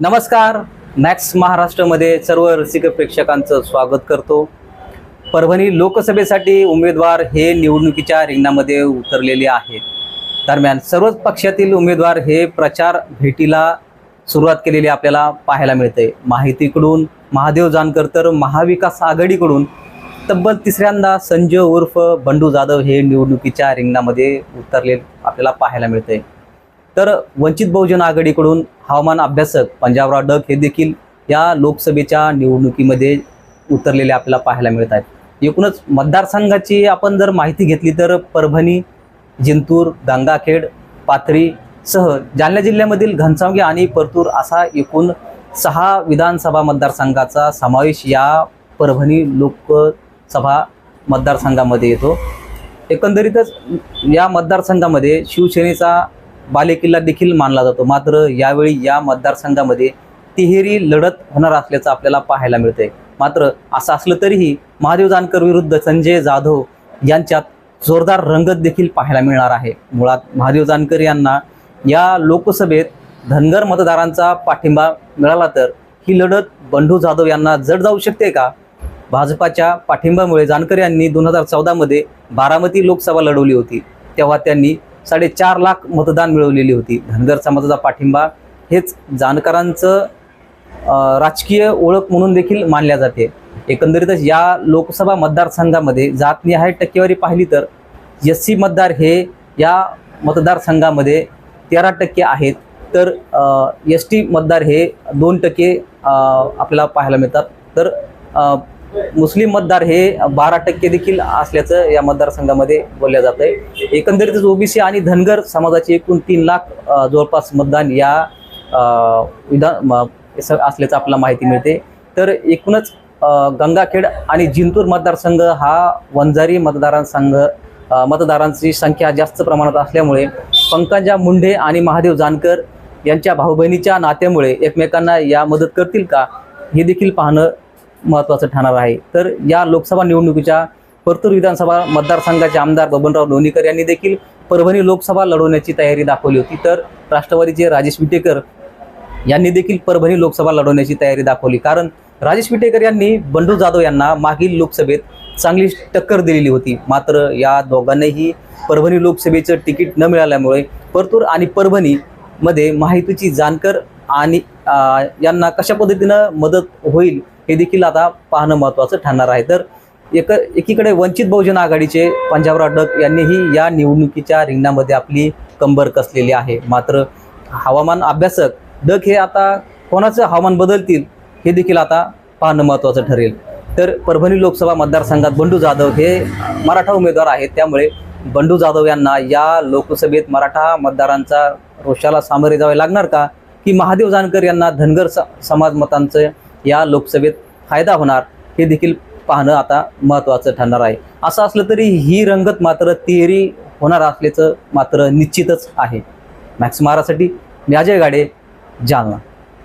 नमस्कार. मॅक्स महाराष्ट्रामध्ये सर्व रसिक प्रेक्षकांचं स्वागत करतो. परभणी लोकसभेसाठी उमेदवार हे निवडणुकीच्या रिंगणामध्ये उतरलेले आहेत. दरम्यान सर्वच पक्षातील उमेदवार हे प्रचार भेटीला सुरुवात केलेली आपल्याला पाहायला मिळते. माहितीकडून महादेव जानकर तर महाविकास आघाडीकडून तब्बल तिसऱ्यांदा संजय उर्फ बंडू जाधव हे निवडणुकीच्या रिंगणामध्ये उतरले आपल्याला पाहायला मिळते. तर वंचित बहुजन आघाडीकडून हवामान अभ्यासक पंजाबराव डक हे देखील या लोकसभेच्या निवडणुकीमध्ये उतरलेले आपल्याला पाहायला मिळत आहेत. एकूणच मतदारसंघाची आपण जर माहिती घेतली तर परभणी जिंतूर गंगाखेड पाथरी सह जालना जिल्ह्यामधील घनसावंगी आणि परतूर असा एकूण सहा विधानसभा मतदारसंघाचा समावेश या परभणी लोकसभा मतदारसंघामध्ये येतो. एकंदरीतच या मतदारसंघामध्ये शिवसेनेचा बालेकिल्ला देखील मानला जातो. मात्र यावेळी या मतदारसंघामध्ये तिहेरी लढत होणार असल्याचं आपल्याला पाहायला मिळते मात्र असं असलं तरीही महादेव जानकर विरुद्ध संजय जाधव यांच्यात जोरदार रंगत देखील पाहायला मिळणार आहे. मुळात महादेव जानकर यांना या लोकसभेत धनगर मतदारांचा पाठिंबा मिळाला तर ही लढत बंडू जाधव यांना जड जाऊ शकते का? भाजपाच्या पाठिंब्यामुळे जानकर यांनी दोन हजार चौदामध्ये बारामती लोकसभा लढवली होती. तेव्हा त्यांनी साडेचार लाख मतदान मिळवलेली होती. धनगर समाजाचा पाठिंबा हेच जानकरांचं राजकीय ओळख म्हणून देखील मानल्या जाते. एकंदरीतच या लोकसभा मतदारसंघामध्ये जातनिहाय टक्केवारी पाहिली तर एस सी मतदार हे या मतदारसंघामध्ये तेरा टक्के आहेत. तर एस टी मतदार हे दोन टक्के आपल्याला पाहायला मिळतात. तर मुस्लिम मतदार हे बारा टक्के देखील असल्याचं या मतदारसंघामध्ये बोलल्या जात आहे. एकंदरीतच ओबीसी आणि धनगर समाजाचे एकूण तीन लाख जवळपास मतदान या विधान म- स- असल्याचं आपल्याला माहिती मिळते. तर एकूणच गंगाखेड आणि जिंतूर मतदारसंघ हा वंजारी मतदारांसंघ मतदारांची संख्या जास्त प्रमाणात असल्यामुळे पंकजा मुंडे आणि महादेव जानकर यांच्या भाऊ बहिणीच्या नात्यामुळे एकमेकांना या मदत करतील का हे देखील पाहणं महत्त्वाचं ठरणार आहे. तर या लोकसभा निवडणुकीच्या परतूर विधानसभा मतदारसंघाचे आमदार बबनराव लोणीकर यांनी देखील परभणी लोकसभा लढवण्याची तयारी दाखवली होती. तर राष्ट्रवादीचे राजेश विटेकर यांनी देखील परभणी लोकसभा लढवण्याची तयारी दाखवली. कारण राजेश विटेकर यांनी बंडू जाधव यांना मागील लोकसभेत चांगली टक्कर दिलेली होती. मात्र या दोघांनाही परभणी लोकसभेचं तिकीट न मिळाल्यामुळे परतूर आणि परभणीमध्ये माहितीची जानकर आणि यांना कशा पद्धतीनं मदत होईल हे देखील आता पाहणं महत्त्वाचं ठरणार आहे. तर एक एकीकडे वंचित बहुजन आघाडीचे पंजाबराव डक यांनीही या निवडणुकीच्या रिंगणामध्ये आपली कंबर कसलेली आहे. मात्र हवामान अभ्यासक डक हे आता कोणाचं हवामान बदलतील हे देखील आता पाहणं महत्त्वाचं ठरेल. तर परभणी लोकसभा मतदारसंघात बंडू जाधव हे मराठा उमेदवार आहेत. त्यामुळे बंडू जाधव यांना या लोकसभेत मराठा मतदारांचा रोषाला सामोरे जावे लागणार का? की महादेव जानकर यांना धनगर स समाज मतांचं या लोकसभेत फायदा होणार हे देखील पाहणं आता महत्त्वाचं ठरणार आहे. असं असलं तरी ही रंगत मात्र तिहेरी होणार असल्याचं मात्र निश्चितच आहे. मॅक्स मारासाठी मी अजय गाडे जालना.